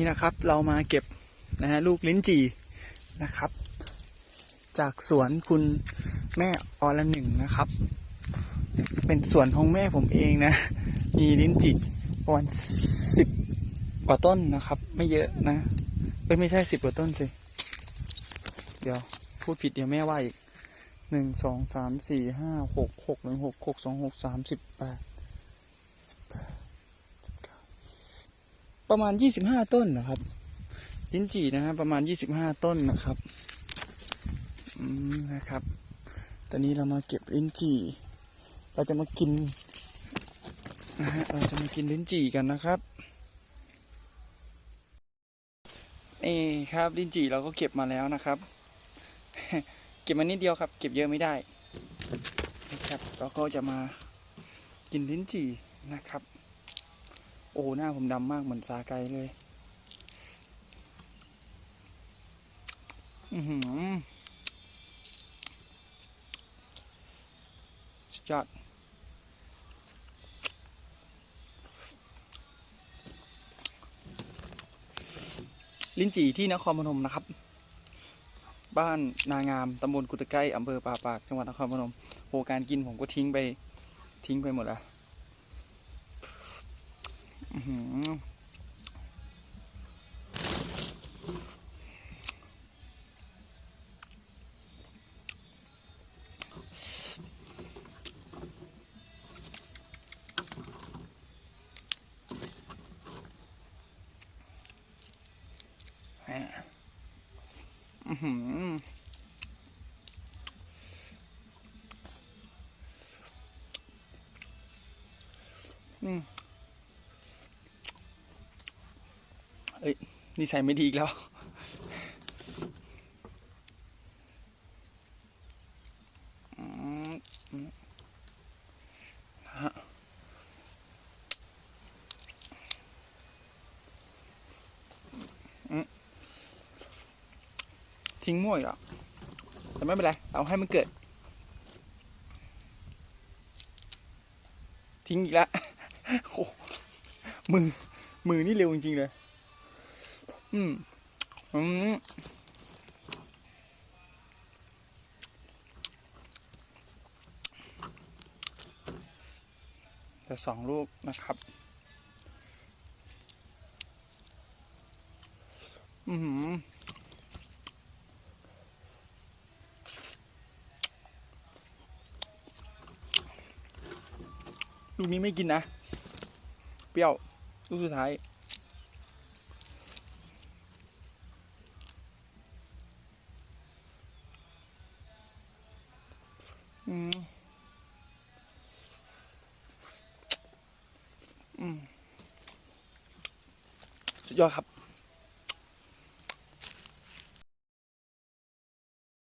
นี่นะครับเรามาเก็บนะฮะลูกลิ้นจี่นะครับ จากสวนคุณแม่อรหนึ่งนะครับ เป็นสวนของแม่ผมเองนะ มีลิ้นจี่ประมาณสิบกว่าต้นนะครับ ไม่เยอะนะเอ้ยไม่ใช่สิบกว่าต้นสิ เดี๋ยวพูดผิดเดี๋ยวแม่ว่าอีกหนึ่งสองสามสี่ห้าหกหกหนึ่งหกหกสองหกสามสิบแปดสิบแปดสิบเก้า ประมาณยี่สิบห้าต้นนะครับลิ้นจี่นะฮะประมาณยี่สิบห้าต้นนะครับอืมนะครับ ตอนนี้เรามาเก็บลิ้นจี่ เราจะมากินนะฮะเราจะมากินลิ้นจี่กันนะครับนี่ครับลิ้นจี่เราก็เก็บมาแล้วนะครับ เก็บมานิดเดียวครับ เก็บเยอะไม่ได้นะครับเราก็จะมากินลิ้นจี่นะครับ โอ้หน้าผมดำมากเหมือนซาไกเลย อือหือสุดยอดลิ้นจี่ที่นครพนมนะครับ บ้านนางามตำบลกุตะไกร้อำเภอป่าปากจังหวัดนครพนมโหการกินผมก็ทิ้งไปทิ้งไปหมดแล้ว อื้อหือแหมอืม เอ้ยนิสัยไม่ดีอีกแล้ว ทิ้งมั่วอีกแล้วแต่ไม่เป็นไร เอาให้มันเกิด ทิ้งอีกแล้วโอ้มือ มือนี่เร็วจริงๆเลย อืมอืมแต่สองลูกนะครับ อือหือลูกนี้ไม่กินนะ เปรี้ยว ลูกสุดท้าย อืมอืมสุดยอดครับ